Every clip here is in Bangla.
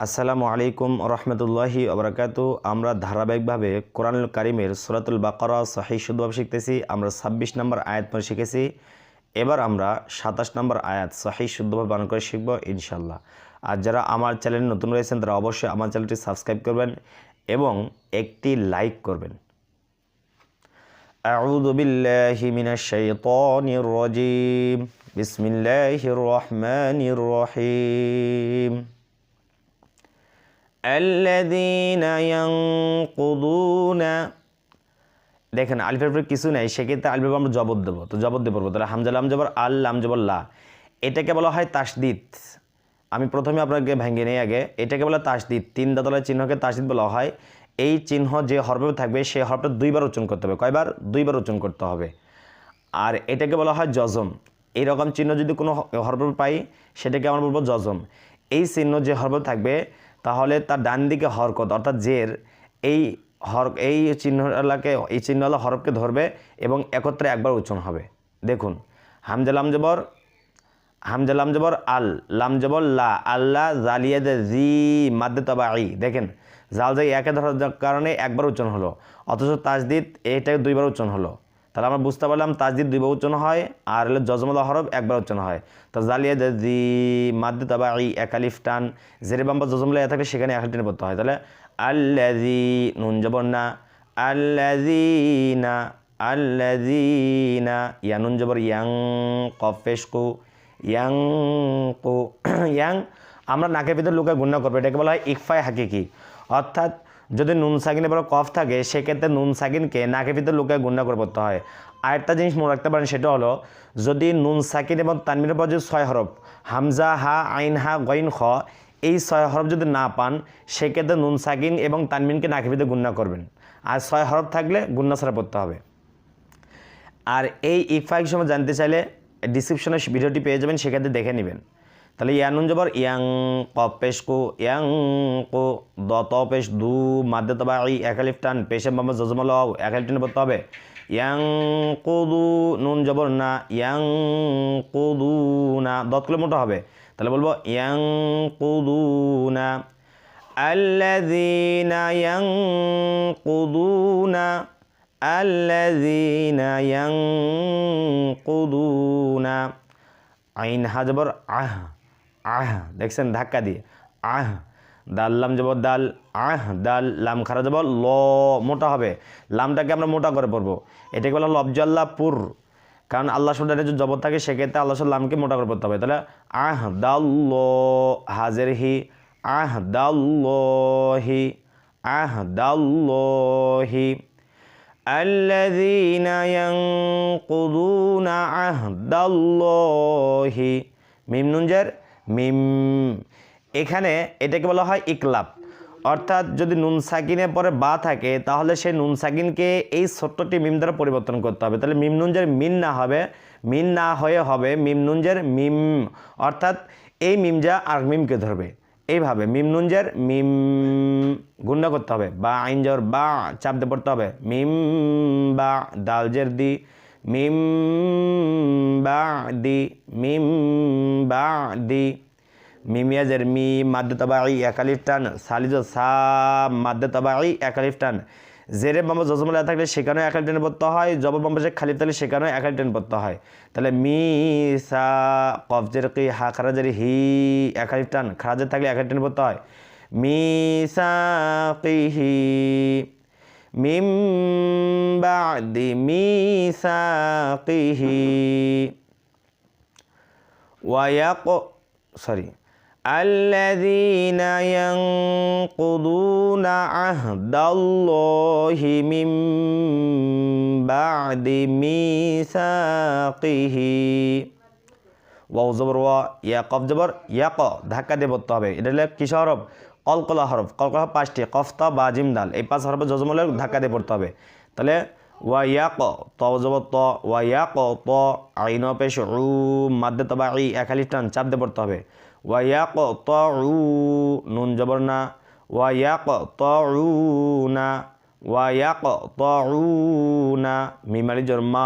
আসসালামু আলাইকুম রহমতুল্লাহি ওবরাকাত আমরা ধারাবাহিকভাবে কোরআনুল কারিমের সুরাতুল বাকরা সহি শুদ্ধভাবে শিখতেছি আমরা ছাব্বিশ নম্বর আয়াত পরে শিখেছি এবার আমরা সাতাশ নম্বর আয়াত সহি শুদ্ধভাবে বানান করে শিখব ইনশাল্লাহ আর যারা আমার চ্যানেল নতুন রয়েছেন তারা অবশ্যই আমার চ্যানেলটি সাবস্ক্রাইব করবেন এবং একটি লাইক করবেন أعوذ بالله من الشيطان الرجيم بسم الله الرحمن الرحيم الذين ينقضون দেখেন আলিফের উপরে কিছু নেই, সেক্ষেত্রে আলিফের আমরা জবর দেবো। তো জবর পড়ব। তাহলে হামজা, লাম জবর, আল, লাম জবর, লা। এটাকে বলা হয় তাসদিদ। আমি প্রথমে আপনাকে ভেঙে নিই আগে। এটাকে বলা তাসদিদ। তিন দাতলার চিহ্নকে তাসদিদ বলা হয়। এই চিহ্ন যে হরফে থাকবে সেই হরফটা দুইবার উচ্চারণ করতে হবে। কয়বার? দুইবার উচ্চারণ করতে হবে। আর এটাকে বলা হয় জজম। এই রকম চিহ্ন যদি কোনো হরফ পাই, সেটাকে আমরা বলব জজম। এই চিহ্ন যে হরফ থাকবে তাহলে তার ডান দিকে হরকত, অর্থাৎ জের, এই হর, এই চিহ্নলাকে এই চিহ্নওয়ালা হরফকে ধরবে এবং একত্রে একবার উচ্চারণ হবে। দেখুন, হামজা লাম জবর, হামজা লাম জবর, আল, লাম জবর, লা আল্লাহ জালিয়া দে জি মাদ্দে তবা আই দেখেন, জাল জাই একে ধরার কারণে একবার উচ্চারণ হলো, অথচ তাজদিদ এটা দুইবার উচ্চারণ হলো। তাহলে আমরা বুঝতে পারলাম তাজদিদ দুইবার উচ্চারণ হয়, আর হলো জজমলা হরফ একবার উচ্চারণ হয়। তো জালিয়া দে জি মাদ্দে তবা আই একালিফ টান, জেরে বাম্বা জজমলা এ থাকলে সেখানে এক টেনে পড়তে হয়। তাহলে আল্লাজি নুন জবর না আল্লাজিনা আল্লাজিনা ইয়ানুন জবর ইয়াং কফেশকু ইয়াং কু, ইয়াং, আমরা নাকের ভিতরে লুকায় গুণনা করব, এটাকে বলা হয় ইকফায় হাকিকি। অর্থাৎ যদি নুন সাকিনে বড় কফ থাকে, সেক্ষেত্রে নুন সাকিনকে নাকের ভিতরে লুকায় গুণনা করে পড়তে হয়। আরেকটা জিনিস মনে রাখতে পারেন, সেটা হলো যদি নুন সাকিন এবং তানমিনের পর যদি ছয় হরফ, হামজা, হা, আইন, হা, গইন, খ, এই ছয় হরফ যদি না পান, সেক্ষেত্রে নুন সাকিন এবং তানমিনকে নাকের ভিতরে গুণনা করবেন। আর ছয় হরফ থাকলে গুণনা ছাড়া পড়তে হবে। আর এই ইকফাইক সময় জানতে চাইলে ডিসক্রিপশনে ভিডিওটি পেয়ে যাবেন, সেক্ষেত্রে দেখে নেবেন। তাহলে ইয়ানুন জবর ইয়াং কপেশ কু ইয়াং কু দত পেশ দু মাদ্দে তবা এই একালিফ টান পেশে মামা জজমল একালিফ টানে পড়তে হবে ইয়াং কুদু নুন জবর না ইয়াং কুদু না দত করলে মোটা হবে তাহলে বলবো ইয়াং কুদু না الذين ينقضون الذين ينقضون আইন হাজবর আহ আহ দেখছেন ধাক্কা দিয়ে আহ দাল লাম যাব দাল আহ দাল লাম খারা যাব ল মোটা হবে লামটাকে আমরা মোটা করে পড়বো এটাকে বলা লবজাল্লা পুর কারণ আল্লাহ শব্দের যদি জবর থাকে সেক্ষেত্রে আল্লাহ সব লামকে মোটা করে পড়তে হবে তাহলে আহ দাল হাজের হি আহ দাল্লহি আহ দাল্লহি الذين ينقضون عهد الله মিম নুনজার মিম। এখানে এটাকে বলা হয় ইকলাব। অর্থাৎ যদি নুন সাকিনের পরে বা থাকে, তাহলে সেই নুন সাকিনকে এই ছোট্টটি মিম দ্বারা পরিবর্তন করতে হবে। তাহলে মিম নুনজের মিন না হবে, মিন না হয়ে হবে মিম নুনজের মিম। অর্থাৎ এই মিমজা আর মিমকে ধরবে। এইভাবে মিম নুনজের মিম গুন্ডা করতে হবে। বা আইনজর বা চাপতে পড়তে হবে। মিম বা দালজের দি। মিম বা দি মিম বা দি মিমিয়াজের মি, মাদ্দে তবাই একালিফ টান। সালিজ সা, মাদ্দে তবাই একালিফ টান। জেরে বাম্বা জজমলা থাকলে সেখানেও একালি টেনে পড়তে হয়। জব বাম্বা সে খালি থাকলে সেখানেও একালি টেনে পড়তে হয়। তাহলে মি, সা কফজের কি, হা খারাজের হি একালি টান। খারাজের থাকলে একালি টেনে পড়তে হয়। মি, সা, কি, হি। মিম বাদি মি সা কি হি ওয়াক সরি الذين ينقضون عهد الله من بعد ميثاقه ওয়াও জবর ওয়া ইয়া কফ জবর ইয়া ক ধাক্কা দিয়ে পড়তে হবে এটা হলে কিস হরফ কলকলা হরফ। কলকলা পাঁচটি কফতা বা, জিম, দাল। এই পাঁচ হরফে জজমলে ধাক্কা দিয়ে পড়তে হবে। তাহলে ওয়া ইয়া ক ত জবর ত ওয়া ইয়া ক ত, আইন, পেশ উ মাদ্দে তবা ই একালি টান চাপ দিয়ে পড়তে হবে। ওয়াক তু নুন জবর না। ওয়াক তু না। ওয়াক তু না। মিমারি জোর, মা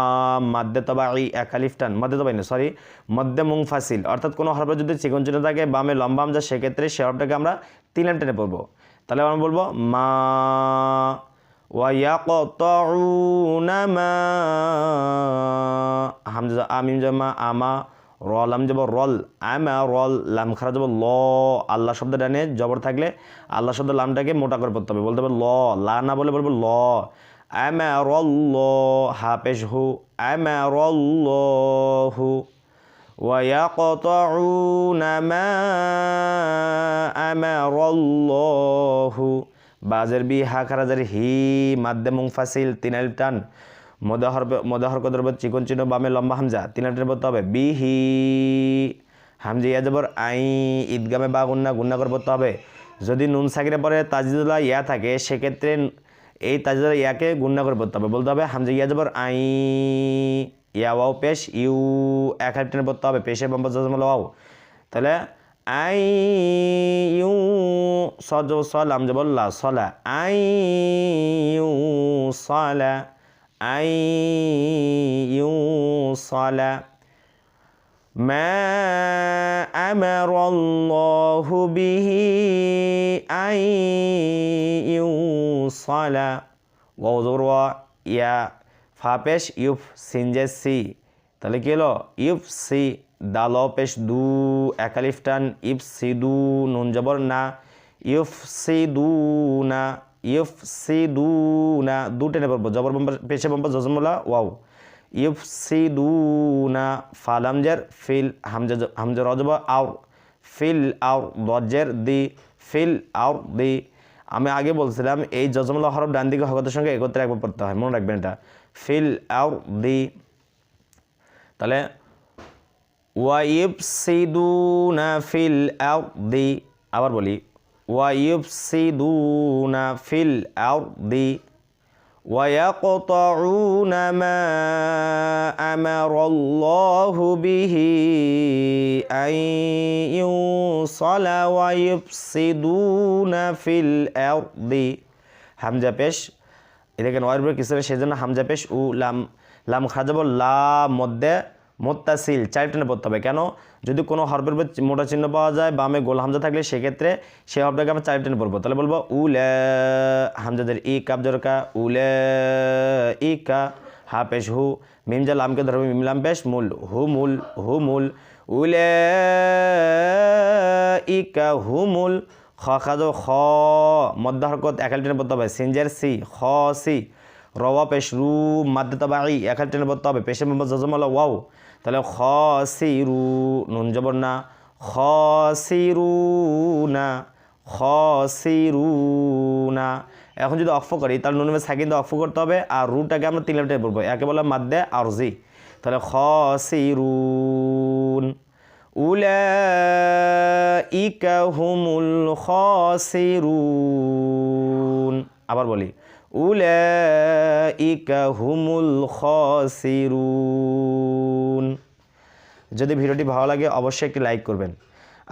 মাদ্দে তবাই একালিফটান মধ্যে তবাই না, সরি। মধ্যে মুংফাসিল অর্থাৎ কোনো হরফে যদি চিকন চিহ্ন থাকে, বামে লম্বা আমজা সেক্ষেত্রে সে হরফটাকে আমরা তিন লাম টেনে পড়ব। তাহলে আমরা বলব, মা ওয়াইয়াকতাউনা মা হামজা আমিম জামা আমা, র, লাম যাব রল, আমা, রল, লাম, খারা যাব ল। আল্লাহ শব্দ ডানে জবর থাকলে আল্লাহ শব্দ লামটাকে মোটা করে পড়তে হবে। বলতে হবে ল, লা না বলে বলব ল। আমা রল হা পেশ হু, আমা রল হু। ويقطعون ما أمر الله বাজের বি হা খারাজের হি মাদ্দে মুংফাসিল তিন আলিফ টান মদাহর মদাহর কদর চিকন চিহ্ন বামে লম্বা হামজা তিন আলিফ টান পড়তে হবে বিহি হামজা ইয়া যাবর আই ঈদগামে বা গুন্না গুন্না করে পড়তে হবে যদি নুন সাকিরে পরে তাজিদুল্লাহ ইয়া থাকে সেক্ষেত্রে এই তাজিদুল্লাহ ইয়াকে গুন্না করে পড়তে হবে বলতে হবে হামজা ইয়া যাবর আই ইয়া ওয়াও পেশ ইউ এক হাজার টেনে পড়তে হবে পেশের বাম্পা জজমল ওয়াও তাহলে আই ইউ সজ সলাম যে বললা সলা আই ইউ সলা আই ইউ সলা ما أمر الله به أن يوصل ووزر يا ফাপেশ ইউফ সিনজে সি। তাহলে কি হলো? ইউফ সি দাল পেশ দু, একালিফটান, ইফ সি দু নুন জবর না। ইউফ সি দু না, ইউফ সি দু না। দু টেনে পড়ব জবর বম্বা পেশে বম্বা জজমলা ওয়াও। ইউফ সি দু না, ফালামজের, ফিল হামজা হামজা রজব আউ ফিল আউ দজের দি, ফিল আউ দি। আমি আগে বলছিলাম, এই জজমলা হরফ ডান দিকে হকতের সঙ্গে একত্রে একবার পড়তে হয়, মনে রাখবেন এটা। ফিল আউ দি তাহলে ওয়াইবসিদুনা ফিল আউ দি আবার বলি ওয়াইবসিদুনা ফিল আউ দি ويقطعون ما أمر الله به أن يوصل ويفسدون في الأرض হামজা পেশ এটাকে নয়ের কিসের? সেই জন্য হামজা পেশ উ লাম লাম খাজাব, লা মধ্যে মোত্তাসিল, চার টেনে পড়তে হবে। কেন? যদি কোনো হরফের উপর মোটা চিহ্ন পাওয়া যায়, বামে গোল হামজা থাকলে সেক্ষেত্রে সেই হরফটাকে আমরা চার টেনে পড়ব। তাহলে বলব উলে হামজাদের ই কাপ জরকা উলে ই কা, হা পেশ হু, মিম যা লামকে ধরবে, মিম লাম পেশ মূল, হু মূল হু মূল উলে ই কা, হু মূল খ খাজ খ মধ্য হরকত একাল টেনে পড়তে হবে। সিনজের সি, খ, সি। রওয়া পেশ রু মাদ্দে তবাই একাল টেনে পড়তে হবে। পেশে মোহাম্মদ জজমাল ওয়াও। তাহলে খ, সি, রু, নুন জবর না। খ, সি, রু, না। খ, সি, রু, না। এখন যদি অফ করি, তাহলে নুন সাকিন অফ করতে হবে আর রুটাকে আমরা তিন লেটারে পড়ব। একে বলে মাদ্দে আর জি তাহলে খ, সি রুন উলাইকা হুমুল খাসিরুন। আবার বলি, উলাইকা হুমুল খাসিরুন। যদি ভিডিওটি ভালো লাগে, অবশ্যই একটি লাইক করবেন।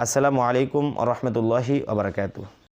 আসসালামু আলাইকুম রহমতুল্লাহি আবরাকাতু